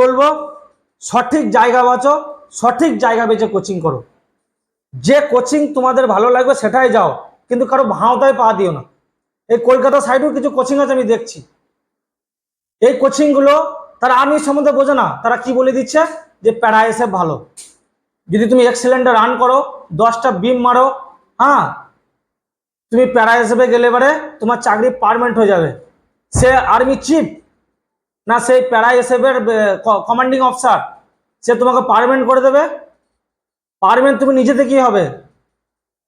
বলব, সঠিক জায়গা বাঁচো, সঠিক জায়গা বেছে কোচিং করো। যে কোচিং তোমাদের ভালো লাগবে সেটাই যাও, কিন্তু কারও ভাঁওতায় পা দিও না। এই কলকাতা সাইডেও কিছু কোচিং আছে আমি দেখছি। এই কোচিংগুলো তারা আর্মির সম্বন্ধে বোঝে না, তারা কি বলে দিচ্ছে? যে প্যারা এসে ভালো। যদি তুমি এক্সেলেন্টে রান করো, দশটা বিম মারো হ্যাঁ তুমি প্যারা হিসেবে গেলে এবারে তোমার চাকরি পারমানেন্ট হয়ে যাবে। সে আর্মি চিফ না, সেই প্যারা এসএফের কমান্ডিং অফিসার সে তোমাকে পারমেন্ট করে দেবে। পারমেন্ট তুমি নিজে থেকেই হবে।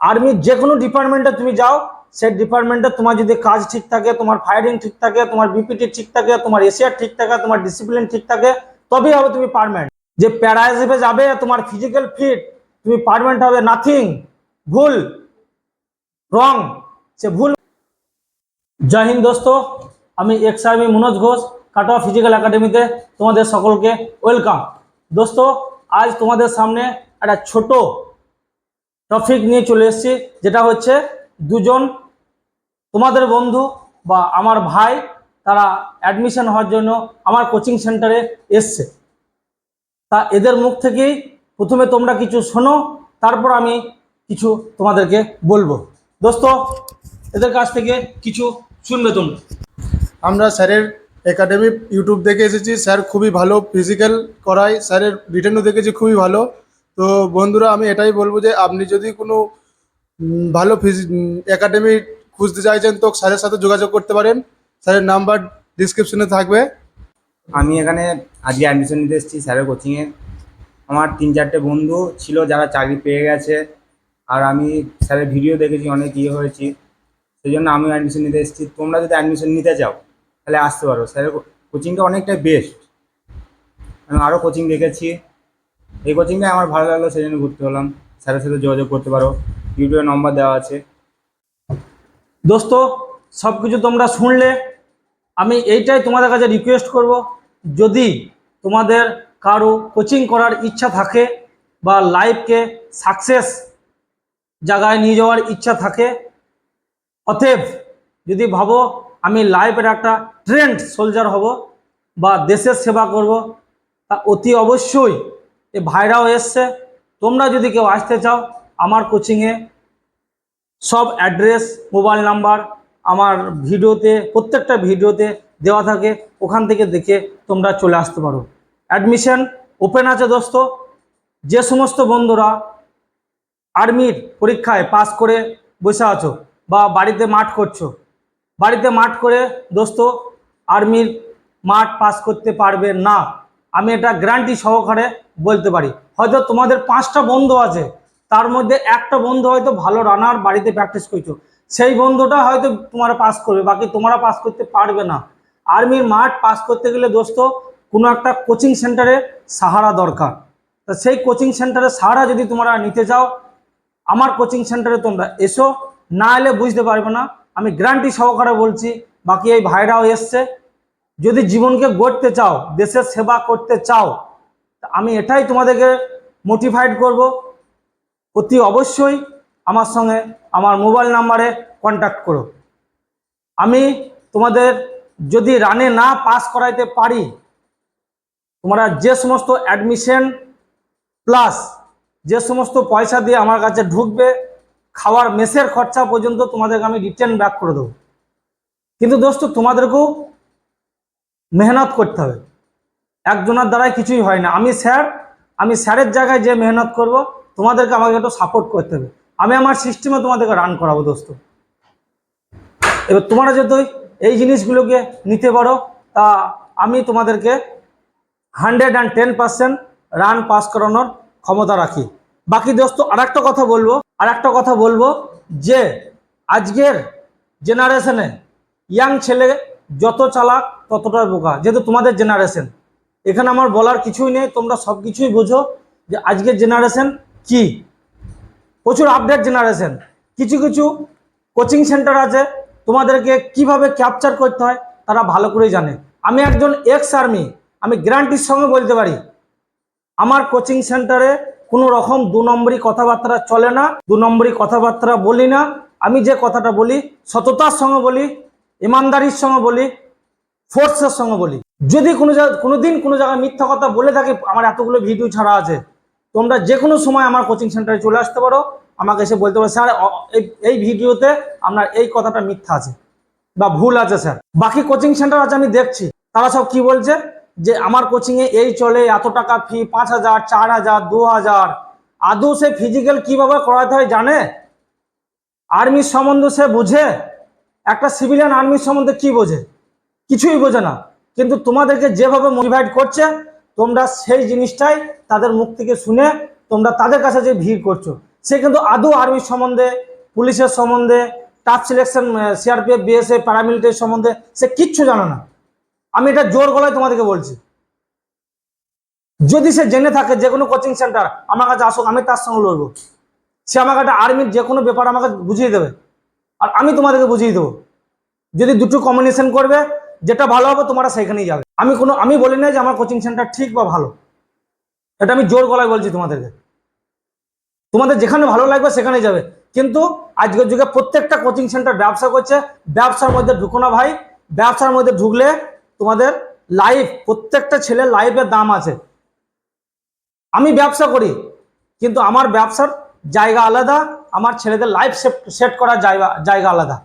আর্মির যে কোনো ডিপার্টমেন্টে তুমি যাও, সেই ডিপার্টমেন্টে তোমার যদি কাজ ঠিক থাকে, তোমার ফায়ারিং ঠিক থাকে, তোমার বিপিটি ঠিক থাকে, তোমার এশিয়ার ঠিক থাকে, তোমার ডিসিপ্লিন ঠিক থাকে, তবেই হবে তুমি পারমেন্ট যে প্যারা হিসেবে যাবে, তোমার ফিজিক্যাল ফিট তুমি পারমেন্ট হবে নাথিং ভুল রং সে ভুল। জয় হিন্দ দোস্ত, আমি ex army Manoj Ghosh. Katwa physical একাডেমিতে তোমাদের সকলকে ওয়েলকাম দোস্ত, আজ তোমাদের সামনে একটা ছোট টপিক নিয়ে চলে এসেছি, যেটা হচ্ছে দুজন তোমাদের বন্ধু বা আমার ভাই তারা অ্যাডমিশন হওয়ার জন্য আমার কোচিং সেন্টারে এসছে। তা এদের মুখ থেকেই প্রথমে তোমরা কিছু শোনো, তারপর আমি কিছু তোমাদেরকে বলব। দোস্ত, এদের কাছ থেকে কিছু শুনবে তোমরা। আমরা স্যারের একাডেমি ইউটিউব দেখে এসেছি। স্যার খুবই ভালো ফিজিক্যাল করায়। স্যারের রিটার্নও দেখেছি, খুবই ভালো। তো বন্ধুরা, আমি এটাই বলব যে, আপনি যদি কোনো ভালো ফিজি একাডেমি খুঁজতে চাইছেন, তো স্যারের সাথে যোগাযোগ করতে পারেন। স্যারের নাম্বার ডিসক্রিপশনে থাকবে। আমি এখানে আজকে অ্যাডমিশন নিতে এসেছি স্যারের কোচিংয়ে আমার তিন চারটে বন্ধু ছিল যারা চাকরি পেয়ে গেছে। আর আমি স্যারের ভিডিও দেখেছি, অনেক ইয়ে হয়েছি। সেই জন্য আমিও অ্যাডমিশন নিতে এসেছি। তোমরা যদি অ্যাডমিশন নিতে চাও তাহলে আসতে পারো স্যারের কোচিংটা অনেকটাই বেস্ট আমি আরও কোচিং দেখেছি। এই কোচিংটাই আমার ভালো লাগল সেই জন্য ঘুরতে হলাম স্যারের সাথে যোগাযোগ করতে পারো। ইউটিউবে নম্বর দেওয়া আছে। দোস্ত সব কিছু তোমরা শুনলে। আমি এইটাই তোমাদের কাছে রিকোয়েস্ট করব। যদি তোমাদের কারও কোচিং করার ইচ্ছা থাকে বা লাইফকে সাকসেস জায়গায় নিয়ে যাওয়ার ইচ্ছা থাকে, অতএব যদি ভাবো আমি লাইফের একটা ট্রেন্ড সোলজার হব বা দেশের সেবা করব। তা অতি অবশ্যই এ ভাইরাও এসছে। তোমরা যদি কেউ আসতে চাও, আমার কোচিংয়ে সব অ্যাড্রেস মোবাইল নাম্বার আমার ভিডিওতে, প্রত্যেকটা ভিডিওতে দেওয়া থাকে। ওখান থেকে দেখে তোমরা চলে আসতে পারো। অ্যাডমিশন ওপেন আছে দোস্ত। যে সমস্ত বন্ধুরা আর্মির পরীক্ষায় পাস করে বসে আছো বা বাড়িতে মাঠ করছ বাড়িতে মাঠ করে দোস্ত, আর্মির মাঠ পাস করতে পারবে না। আমি এটা গ্যারান্টি সহকারে বলতে পারি। হয়তো তোমাদের পাঁচটা বন্ধু আছে, তার মধ্যে একটা বন্ধু হয়তো ভালো রানার বাড়িতে প্র্যাকটিস করছ। সেই বন্ধুটা হয়তো তোমরা পাস করবে, বাকি তোমরা পাস করতে পারবে না। আর্মির মাঠ পাস করতে গেলে দোস্ত, কোনো একটা কোচিং সেন্টারে সাহারা দরকার। তা সেই কোচিং সেন্টারে সাহারা যদি তোমরা নিতে চাও, আমার কোচিং সেন্টারে তোমরা এসো, না এলে বুঝতে পারবে না। আমি গ্যারান্টি সহকারে বলছি, বাকি এই ভাইরাও এসছে। যদি জীবনকে গড়তে চাও, দেশের সেবা করতে চাও আমি এটাই তোমাদেরকে মোটিফাইড করব। অতি অবশ্যই আমার সঙ্গে আমার মোবাইল নাম্বারে কন্ট্যাক্ট করো। আমি তোমাদের যদি রানে না পাস করাইতে পারি, তোমরা যে সমস্ত অ্যাডমিশন প্লাস যে সমস্ত পয়সা দিয়ে আমার কাছে ঢুকবে খাওয়ার মেসের খরচা পর্যন্ত তোমাদেরকে আমি রিটার্ন ব্যাক করে দেবো। কিন্তু দোস্ত, তোমাদেরকেও মেহনত করতে হবে। একজনের দ্বারাই কিছুই হয় না। আমি স্যার আমি স্যারের জায়গায় যে মেহনত করব, তোমাদেরকে আমাকে একটু সাপোর্ট করতে হবে। আমি আমার সিস্টেমে তোমাদেরকে রান করাবো দোস্ত। এবার তোমরা যদি এই জিনিসগুলোকে নিতে পারো, তা আমি তোমাদেরকে hundred and ten percent run pass করানোর ক্ষমতা রাখি। বাকি দোস্ত আর একটা কথা বলব আর একটা কথা বলব যে আজকের জেনারেশনে ইয়াং ছেলে যত চালাক ততটাই বোকা, যেহেতু তোমাদের জেনারেশন এখানে আমার বলার কিছুই নেই, তোমরা সব কিছুই বোঝো যে আজকের জেনারেশন কি। প্রচুর আপডেট জেনারেশন কিছু কিছু কোচিং সেন্টার আছে, তোমাদেরকে কীভাবে ক্যাপচার করতে হয় তারা ভালো করেই জানে। আমি একজন এক্স আর্মি আমি গ্যারান্টির সঙ্গে বলতে পারি, আমার কোচিং সেন্টারে কোনো রকম দু নম্বরই কথাবার্তা চলে না, দু নম্বরই কথাবার্তা বলি না। আমি যে কথাটা বলি, সততার সঙ্গে বলি, ইমানদারির সঙ্গে বলি ফোর্সের সঙ্গে বলি। যদি কোনো কোনো দিন কোনো জায়গায় মিথ্যা কথা বলে থাকি, আমার এতগুলো ভিডিও ছাড়া আছে। তোমরা যে কোনো সময় আমার কোচিং সেন্টারে চলে আসতে পারো। আমাকে এসে বলতে পারো, স্যার এই ভিডিওতে আপনার এই কথাটা মিথ্যা আছে বা ভুল আছে, স্যার। বাকি কোচিং সেন্টার আছে, আমি দেখছি। তারা সব কি বলছে? যে আমার কোচিংয়ে এই চলে, এত টাকা ফি পাঁচ হাজার, চার হাজার, দু হাজার। আদৌ সে ফিজিক্যাল কীভাবে করাতে হয় জানে? আর্মির সম্বন্ধে সে বুঝে? একটা সিভিলিয়ান আর্মির সম্বন্ধে কি বোঝে? কিছুই বোঝে না। কিন্তু তোমাদেরকে যেভাবে মোটিভেট করছে, তোমরা সেই জিনিসটাই তাদের মুখ থেকে শুনে তোমরা তাদের কাছে যে ভিড় করছ, সে কিন্তু আদৌ আর্মির সম্বন্ধে, পুলিশের সম্বন্ধে tough selection CRPF BSF paramilitary সম্বন্ধে সে কিচ্ছু জানে না। আমি এটা জোর গলায় তোমাদেরকে বলছি। যদি সে জেনে থাকে যে কোনো কোচিং সেন্টার আমার কাছে আসুক, আমি তার সঙ্গে লড়বো। সে আমাকে একটা আর্মির যে কোনো ব্যাপার আমাকে বুঝিয়ে দেবে। আর আমি তোমাদেরকে বুঝিয়ে দেবো। যদি দুটো কম্বিনেশন করবে, যেটা ভালো হবে তোমরা সেখানেই যাবে। আমি কোনো, আমি বলি না যে আমার কোচিং সেন্টার ঠিক বা ভালো। এটা আমি জোর গলায় বলছি তোমাদেরকে। তোমাদের যেখানে ভালো লাগবে সেখানে যাবে। কিন্তু আজকের যুগে প্রত্যেকটা কোচিং সেন্টার ব্যবসা করছে। ব্যবসার মধ্যে ঢুকো না ভাই। ব্যবসার মধ্যে ঢুকলে তোমাদের লাইফ প্রত্যেকটা ছেলের লাইফের দাম আছে। আমি ব্যবসা করি, কিন্তু আমার ব্যবসার জায়গা আলাদা, আমার ছেলেদের লাইফ সেট করার জায়গা জায়গা আলাদা।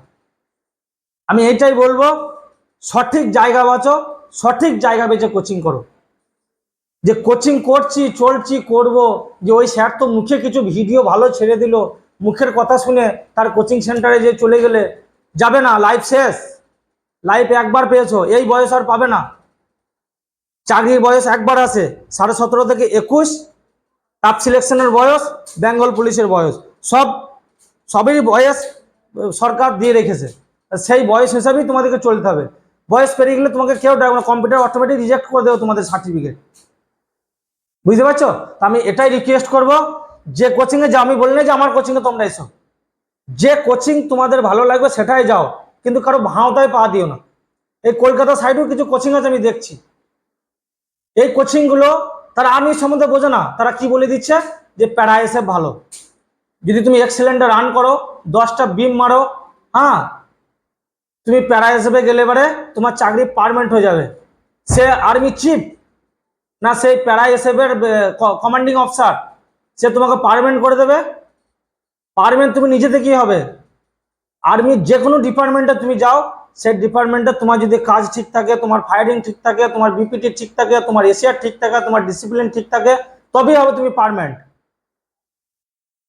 আমি এইটাই বলব, সঠিক জায়গা বাঁচো, সঠিক জায়গা বেছে কোচিং করো। যে কোচিং করছি, চলছি, করব, যে ওই স্যার তো মুখে কিছু ভিডিও ভালো ছেড়ে দিল, মুখের কথা শুনে তার কোচিং সেন্টারে যে চলে গেলে, যাবে না লাইফ শেষ। লাইফ একবার পেয়েছ, এই বয়স আর পাবে না। চাকরির বয়স একবার আসে সাড়ে সতেরো থেকে একুশ। তাপ সিলেকশনের বয়স বেঙ্গল পুলিশের বয়স। সব, সবেরই বয়স সরকার দিয়ে রেখেছে। সেই বয়স হিসাবেই তোমাদেরকে চলতে হবে। বয়স পেরিয়ে গেলে তোমাকে কেউ ডাকবে না কম্পিউটার অটোমেটিক রিজেক্ট করে দেবে তোমাদের সার্টিফিকেট বুঝতে পারছ? তা আমি এটাই রিকোয়েস্ট করব, যে কোচিংয়ে যাও, আমি বলি যে আমার কোচিংয়ে তোমরা এসো। যে কোচিং তোমাদের ভালো লাগবে, সেটাই যাও। কিন্তু কারও ভাঁওতায় পা দিও না। এই কলকাতা সাইডেও কিছু কোচিং আছে আমি দেখছি। এই কোচিংগুলো তারা আর্মির সম্বন্ধে বোঝে না। তারা কি বলে দিচ্ছে? যে প্যারা এসে ভালো। যদি তুমি এক্সেলেন্টে রান করো, দশটা বিম মারো হ্যাঁ তুমি প্যারা হিসেবে গেলে এবারে তোমার চাকরি পারমানেন্ট হয়ে যাবে। সে আর্মি চিফ না সেই প্যারা এসএফের কমান্ডিং অফিসার সে তোমাকে পারমানেন্ট করে দেবে। পারমানেন্ট তুমি নিজে থেকেই হবে? আর্মির যে কোনো ডিপার্টমেন্টে তুমি যাও, সেই ডিপার্টমেন্টে তোমার যদি কাজ ঠিক থাকে, তোমার ফায়ারিং ঠিক থাকে, তোমার বিপিটি ঠিক থাকে, তোমার এশিয়ার ঠিক থাকে, তোমার ডিসিপ্লিন ঠিক থাকে, তবেই হবে তুমি পারমানেন্ট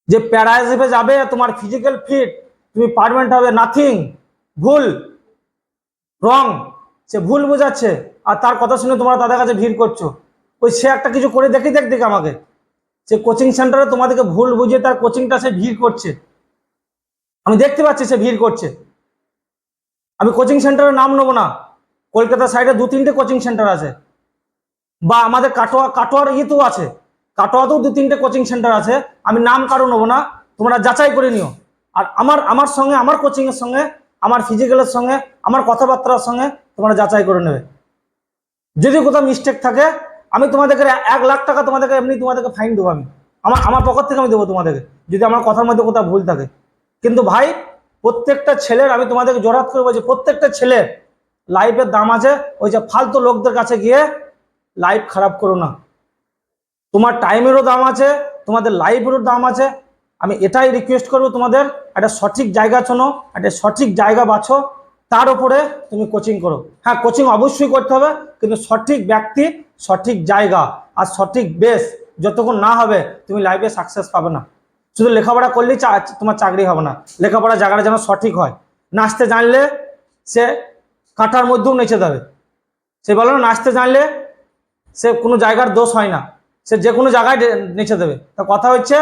যে প্যারা হিসেবে যাবে, তোমার ফিজিক্যাল ফিট তুমি পারমানেন্ট হবে নাথিং ভুল রং সে ভুল বোঝাচ্ছে, আর তার কথা শুনে তোমরা তাদের কাছে ভিড় করছ। ওই সে একটা কিছু করে দেখি দেখ, দেখে আমাকে। সে কোচিং সেন্টারে তোমাদেরকে ভুল বুঝিয়ে তার কোচিংটা সে ভিড় করছে। আমি দেখতে পাচ্ছি সে ভিড় করছে। আমি কোচিং সেন্টারের নাম নেব না। কলকাতা সাইডে দু তিনটে কোচিং সেন্টার আছে। বা আমাদের কাটোয়া, কাটোয়ার ইয়েতেও আছে। কাটোয়াতেও দু তিনটে কোচিং সেন্টার আছে। আমি নাম কারও নেব না। তোমরা যাচাই করে নিও। আর আমার আমার সঙ্গে, আমার কোচিংয়ের সঙ্গে, আমার ফিজিক্যালের সঙ্গে, আমার কথাবার্তার সঙ্গে তোমরা যাচাই করে নেবে। যদি কোথাও মিস্টেক থাকে, আমি তোমাদেরকে এক লাখ টাকা তোমাদেরকে এমনি তোমাদেরকে ফাইন দেবো আমি। আমার আমার পকেট থেকে আমি দেবো তোমাদেরকে। যদি আমার কথার মধ্যে কোথাও ভুল থাকে। কিন্তু ভাই, প্রত্যেকটা ছেলের, আমি তোমাদেরকে জোরাত করে বলছি, প্রত্যেকটা ছেলের লাইফের দাম আছে, ওই যে ফালতু লোকদের কাছে গিয়ে লাইফ খারাপ করো না। তোমার টাইমেরও দাম আছে, তোমাদের লাইফেরও দাম আছে। আমি এটাই রিকোয়েস্ট করব তোমাদের, একটা সঠিক জায়গা চনো, একটা সঠিক জায়গা বাছো, তার উপরে তুমি কোচিং করো। হ্যাঁ কোচিং অবশ্যই করতে হবে, কিন্তু সঠিক ব্যক্তি, সঠিক জায়গা আর সঠিক বেস যতক্ষণ না হবে, তুমি লাইফে সাকসেস পাবে না। শুধু লেখাপড়া করলেই তোমার চাকরি হবে না। লেখাপড়া জায়গাটা যেন সঠিক হয়। নাচতে জানলে সে কাঁটার মধ্যেও নেচে দেবে সে বলে না, নাচতে জানলে সে কোনো জায়গার দোষ হয় না। সে যে কোনো জায়গায় নেচে দেবে। তা কথা হচ্ছে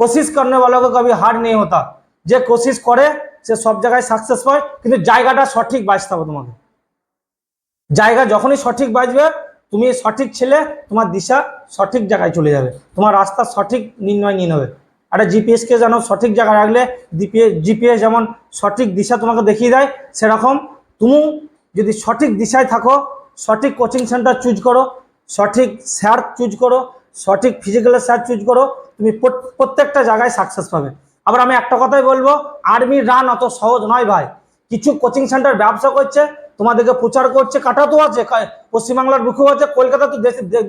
কোশিশ করনে वालों কবি হার নেই হতা। যে কোশিশ করে, সে সব জায়গায় সাকসেস পায়, কিন্তু জায়গাটা সঠিক বাঁচতে হবে তোমাকে। জায়গা যখনই সঠিক বাজবে তুমি সঠিক ছেলে, তোমার দিশা সঠিক জায়গায় চলে যাবে। তোমার রাস্তা সঠিক নির্ণয় নিয়ে নেবে। একটা জিপিএসকে যেন সঠিক জায়গায় রাখলে জিপিএস জিপিএস যেমন সঠিক দিশা তোমাকে দেখিয়ে দেয়, সেরকম তুমি যদি সঠিক দিশায় থাকো, সঠিক কোচিং সেন্টার চুজ করো, সঠিক স্যার চুজ করো, সঠিক ফিজিক্যালের স্যার চুজ করো, তুমি প্রত্যেকটা জায়গায় সাকসেস পাবে। আবার আমি একটা কথাই বলব আর্মির রান অত সহজ নয় ভাই। কিছু কোচিং সেন্টার ব্যবসা করছে, তোমাদেরকে প্রচার করছে, কাটাতেও আছে পশ্চিমবাংলার বুকেও আছে কলকাতা তো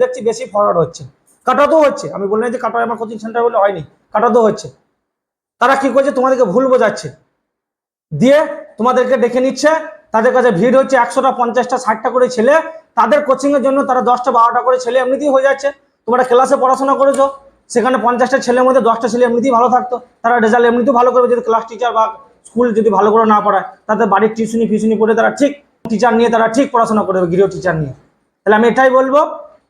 দেখছি বেশি ফরওয়ার্ড হচ্ছে। কাটাতেও হচ্ছে। আমি বললাম যে কাটায় আমার কোচিং সেন্টার বলে হয়নি কাটাতেও হচ্ছে। তারা কি করছে? তোমাদেরকে ভুল বোঝাচ্ছে। দিয়ে তোমাদেরকে ডেকে নিচ্ছে। তাদের কাছে ভিড় হচ্ছে একশোটা, পঞ্চাশটা, ষাটটা করে ছেলে। তাদের কোচিংয়ের জন্য তারা দশটা, বারোটা করে ছেলে এমনিতেই হয়ে যাচ্ছে। তোমরা ক্লাসে পড়াশোনা করেছ। সেখানে পঞ্চাশটা ছেলের মধ্যে দশটা ছেলে এমনিতেই ভালো থাকতো। তারা রেজাল্ট এমনিতেও ভালো করবে যদি ক্লাস টিচার বা স্কুল যদি ভালো করে না পড়ায়। তাদের বাড়ির টিউশনি ফিউশনি করে তারা ঠিক টিচার নিয়ে তারা ঠিক পড়াশোনা করবে গৃহ টিচার নিয়ে। তাহলে আমি এটাই বলব।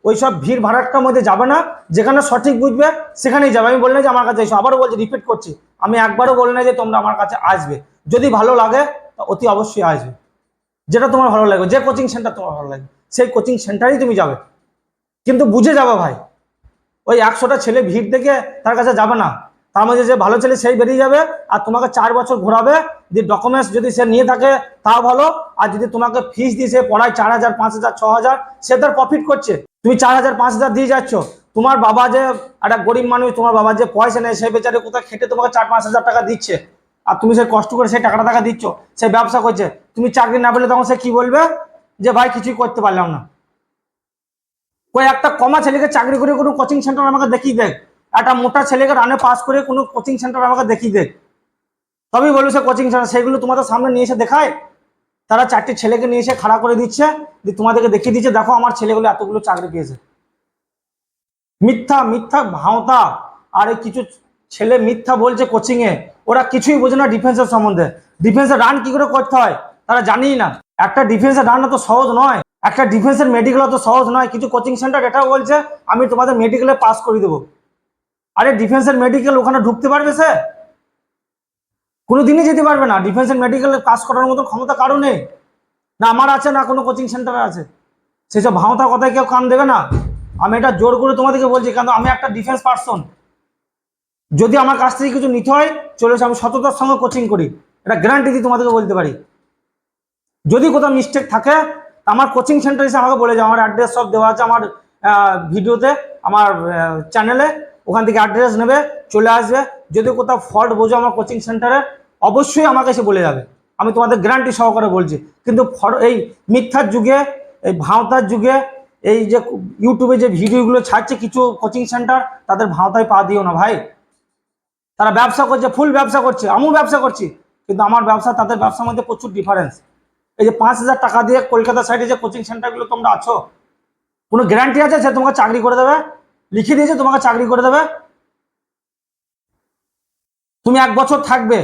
ওই সব ভিড় ভাড়াটকার মধ্যে যাবে না। যেখানে সঠিক বুঝবে, সেখানেই যাবে। আমি বললাম যে আমার কাছে এসো। আবারও বলছি রিপিট করছি। আমি একবারও বলি না যে তোমরা আমার কাছে আসবে। যদি ভালো লাগে অতি অবশ্যই আসবে। যেটা তোমার ভালো লাগবে, যে কোচিং সেন্টার তোমার ভালো লাগবে, সেই কোচিং সেন্টারেই তুমি যাবে। কিন্তু বুঝে যাবে ভাই। ওই একশোটা ছেলে ভিড় দেখে তার কাছে যাবে না। তার মধ্যে যে ভালো ছেলে সেই বেরিয়ে যাবে আর তোমাকে চার বছর ঘোরাবে। যে ডকুমেন্টস যদি সে নিয়ে থাকে, তাও ভালো। আর যদি তোমাকে ফিস দিয়ে সে পড়ায় চার হাজার, পাঁচ হাজার, ছ হাজার, সে তার প্রফিট করছে। তুমি চার হাজার, পাঁচ হাজার দিয়ে যাচ্ছ। তোমার বাবা যে একটা গরিব মানুষ, তোমার বাবা যে পয়সা নেই, সেই বেচারে কোথায় খেটে তোমাকে চার, পাঁচ হাজার টাকা দিচ্ছে? আর তুমি সে কষ্ট করে সেই টাকাটা টাকা দিচ্ছ, সে ব্যবসা করছে। তুমি চাকরি না পেলে তখন সে কি বলবে? যে ভাই, কিছুই করতে পারলাম না। ওই একটা কমা ছেলেকে চাকরি করে কোনো কোচিং সেন্টার আমাকে দেখিয়ে দেখ একটা মোটা ছেলেকে রানে পাস করে কোনো কোচিং সেন্টার আমাকে দেখিয়ে দেখ তবেই বলব সে কোচিং সেন্টার সেগুলো তোমাদের সামনে নিয়ে এসে দেখায়। তারা চারটি ছেলেকে নিয়ে এসে খাড়া করে দিচ্ছে, দিয়ে তোমাদেরকে দেখিয়ে দিচ্ছে, দেখো আমার ছেলেগুলো এতগুলো চাকরি পেয়েছে। মিথ্যা মিথ্যা ভাওতা। আর এই কিছু ছেলে মিথ্যা বলছে কোচিংয়ে ওরা কিছুই বোঝে না ডিফেন্সের সম্বন্ধে। ডিফেন্সের রান কি করে করতে হয়, তারা জানিই না। একটা ডিফেন্সের রান তো সহজ নয়, একটা ডিফেন্সের মেডিকেল অত সহজ নয়। কিছু কোচিং সেন্টার এটাও বলছে, আমি তোমাদের মেডিকেলে পাস করে দেবো। আরে ডিফেন্সের মেডিকেল ওখানে ঢুকতে পারবে সে কোনোদিনই যেতে পারবে না। ডিফেন্সের মেডিকেলে পাস করার মতো ক্ষমতা কারও নেই। না আমার আছে, না কোনো কোচিং সেন্টারে আছে। সেসব ভাওতা কথায় কেউ কান দেবে না। আমি এটা জোর করে তোমাদেরকে বলছি কেন আমি একটা ডিফেন্স পার্সন যদি আমার কাছ থেকে কিছু নিতে হয়, চলে আমি সততার সঙ্গে কোচিং করি। এটা গ্যারান্টি দিয়ে তোমাদেরকে বলতে পারি। যদি কোথাও মিস্টেক থাকে আমার কোচিং সেন্টার এসে আমাকে বলে যাও। আমার অ্যাড্রেস সব দেওয়া আছে আমার ভিডিওতে আমার চ্যানেলে ওখান থেকে অ্যাড্রেস নেবে, চলে আসবে। যদি কোথাও ফল্ট বোঝো আমার কোচিং সেন্টারে অবশ্যই আমার কাছে বলে যাবে। আমি তোমাদের গ্যারান্টি সহকারে বলছি। কিন্তু এই মিথ্যার যুগে, এই ভাঁওতার যুগে, এই যে ইউটিউবে যে ভিডিওগুলো ছাড়ছে কিছু কোচিং সেন্টার তাদের ভাঁওতায় পা দিও না ভাই। তারা ব্যবসা করছে ফুল ব্যবসা করছে। আমিও ব্যবসা করছি। কিন্তু আমার ব্যবসা, তাদের ব্যবসার মধ্যে প্রচুর ডিফারেন্স এই যে পাঁচ হাজার টাকা দিয়ে কলকাতা সাইডে যে কোচিং সেন্টারগুলো তোমরা আছো, কোনো গ্যারান্টি আছে সে তোমাকে চাকরি করে দেবে? লিখে দিয়েছে, তোমাকে চাকরি করে দেবে। তুমি এক বছর থাকবে।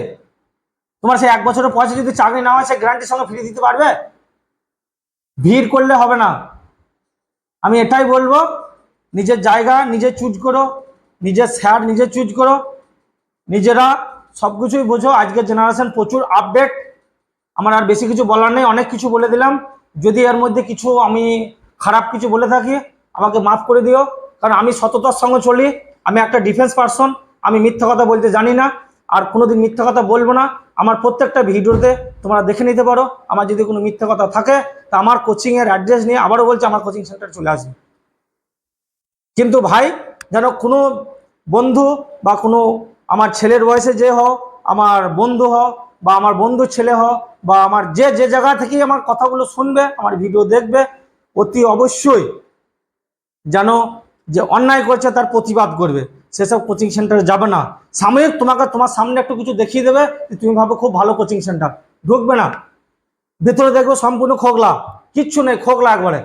তোমার সেই এক বছরের পয়সা যদি চাকরি না হয় সে গ্যারান্টির সঙ্গে ফিরিয়ে দিতে পারবে? ভিড় করলে হবে না। আমি এটাই বলব, নিজের জায়গা নিজে চুজ করো, নিজের স্যার নিজে চুজ করো। নিজেরা সব কিছুই বোঝো, আজকের জেনারেশন প্রচুর আপডেট আমার আর বেশি কিছু বলার নেই, অনেক কিছু বলে দিলাম। যদি এর মধ্যে কিছু আমি খারাপ কিছু বলে থাকি, আমাকে মাফ করে দিও। কারণ আমি সততার সঙ্গে চলি, আমি একটা ডিফেন্স পার্সন আমি মিথ্যা কথা বলতে জানি না, আর কোনোদিন মিথ্যা কথা বলব না। আমার প্রত্যেকটা ভিডিওতে তোমরা দেখে নিতে পারো, আমার যদি কোনো মিথ্যা কথা থাকে, তা আমার কোচিংয়ের অ্যাড্রেস নিয়ে আবারও বলছে, আমার কোচিং সেন্টার চলে আসবে। কিন্তু ভাই, যেন কোনো বন্ধু বা কোনো আমার ছেলের বয়সে যে হও, আমার বন্ধু হও, বা আমার বন্ধুর ছেলে হও, বা আমার যে যে জায়গা থেকেই আমার কথাগুলো শুনবে, আমার ভিডিও দেখবে, অতি অবশ্যই যেন যে অন্যায় করছে, তার প্রতিবাদ করবে। সেসব কোচিং সেন্টারে যাবে না। সাময়িক তোমাকে তোমার সামনে একটু কিছু দেখিয়ে দেবে তুমি ভাবো খুব ভালো কোচিং সেন্টার ঢুকবে না। ভেতরে দেখবে সম্পূর্ণ খোগলা কিচ্ছু নেই খোগলা একবারে।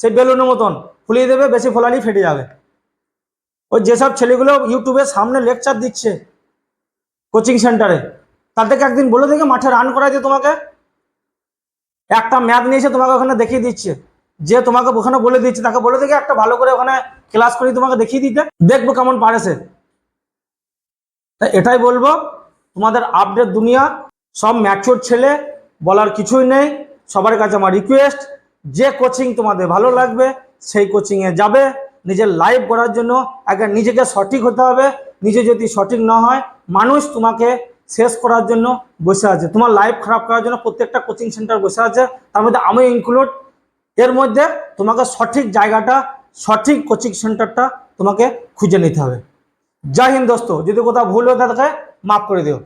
সেই বেলুনের মতন ফুলিয়ে দেবে, বেশি ফোলালি ফেটে যাবে। ওই যেসব ছেলেগুলো ইউটিউবে সামনে লেকচার দিচ্ছে কোচিং সেন্টারে তাদেরকে একদিন বলে দেখে মাঠে রান করাই করাইতে তোমাকে। একটা ম্যাথ নিয়ে এসে তোমাকে ওখানে দেখিয়ে দিচ্ছে। যে তোমাকে ওখানে বলে দিচ্ছে তাকে বলে দেখে একটা ভালো করে ওখানে ক্লাস করে তোমাকে দেখিয়ে দিতে। দেখব কেমন পারে সে তাই এটাই বলব, তোমাদের আপডেট দুনিয়া, সব ম্যাচুর ছেলে, বলার কিছুই নেই। সবার কাছে আমার রিকোয়েস্ট যে কোচিং তোমাদের ভালো লাগবে, সেই কোচিংয়ে যাবে। নিজের লাইভ করার জন্য আগে নিজেকে সঠিক হতে হবে। নিজে যদি সঠিক না হয়, মানুষ তোমাকে শেষ করার জন্য বসে আছে। তোমার লাইফ খারাপ করার জন্য প্রত্যেকটা কোচিং সেন্টার বসে আছে। তার মধ্যে আমি ইনক্লুড এর মধ্যে তোমাকে সঠিক জায়গাটা, সঠিক কোচিং সেন্টারটা তোমাকে খুঁজে নিতে হবে। জয় হিন্দ দোস্ত, যদি কোথাও ভুল হয়ে থাকে মাফ করে দিও।